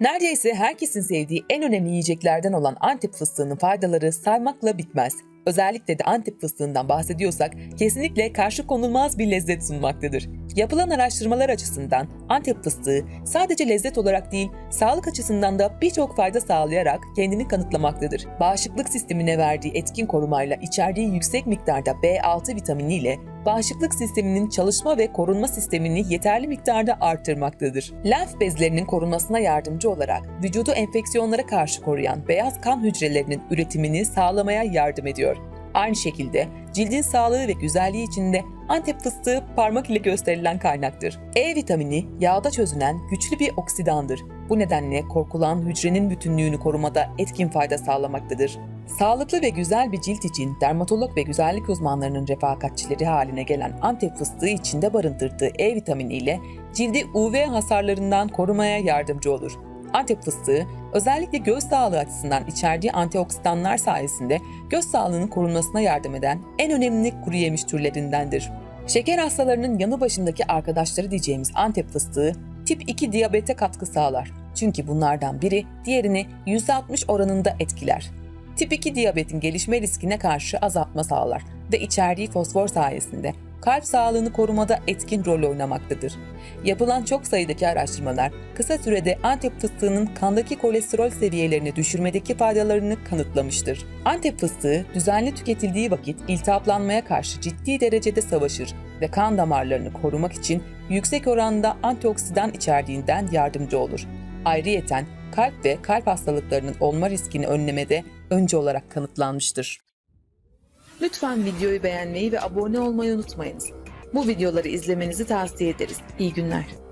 Neredeyse herkesin sevdiği en önemli yiyeceklerden olan Antep fıstığının faydaları saymakla bitmez. Özellikle de Antep fıstığından bahsediyorsak kesinlikle karşı konulmaz bir lezzet sunmaktadır. Yapılan araştırmalar açısından Antep fıstığı sadece lezzet olarak değil, sağlık açısından da birçok fayda sağlayarak kendini kanıtlamaktadır. Bağışıklık sistemine verdiği etkin korumayla içerdiği yüksek miktarda B6 vitaminiyle bağışıklık sisteminin çalışma ve korunma sistemini yeterli miktarda arttırmaktadır. Lenf bezlerinin korunmasına yardımcı olarak vücudu enfeksiyonlara karşı koruyan beyaz kan hücrelerinin üretimini sağlamaya yardım ediyor. Aynı şekilde cildin sağlığı ve güzelliği için de Antep fıstığı parmak ile gösterilen kaynaktır. E vitamini yağda çözünen güçlü bir oksidandır. Bu nedenle korkulan hücrenin bütünlüğünü korumada etkin fayda sağlamaktadır. Sağlıklı ve güzel bir cilt için dermatolog ve güzellik uzmanlarının refakatçileri haline gelen Antep fıstığı içinde barındırdığı E vitamini ile cildi UV hasarlarından korumaya yardımcı olur. Antep fıstığı özellikle göz sağlığı açısından içerdiği antioksidanlar sayesinde göz sağlığının korunmasına yardım eden en önemli kuru yemiş türlerindendir. Şeker hastalarının yanı başındaki arkadaşları diyeceğimiz Antep fıstığı tip 2 diyabete katkı sağlar. Çünkü bunlardan biri diğerini %60 oranında etkiler. Tip 2 diyabetin gelişme riskine karşı azaltma sağlar ve içerdiği fosfor sayesinde kalp sağlığını korumada etkin rol oynamaktadır. Yapılan çok sayıdaki araştırmalar kısa sürede Antep fıstığının kandaki kolesterol seviyelerini düşürmedeki faydalarını kanıtlamıştır. Antep fıstığı düzenli tüketildiği vakit iltihaplanmaya karşı ciddi derecede savaşır ve kan damarlarını korumak için yüksek oranda antioksidan içerdiğinden yardımcı olur. Ayrıyeten kalp ve kalp hastalıklarının olma riskini önlemede önce olarak kanıtlanmıştır. Lütfen videoyu beğenmeyi ve abone olmayı unutmayınız. Bu videoları izlemenizi tavsiye ederiz. İyi günler.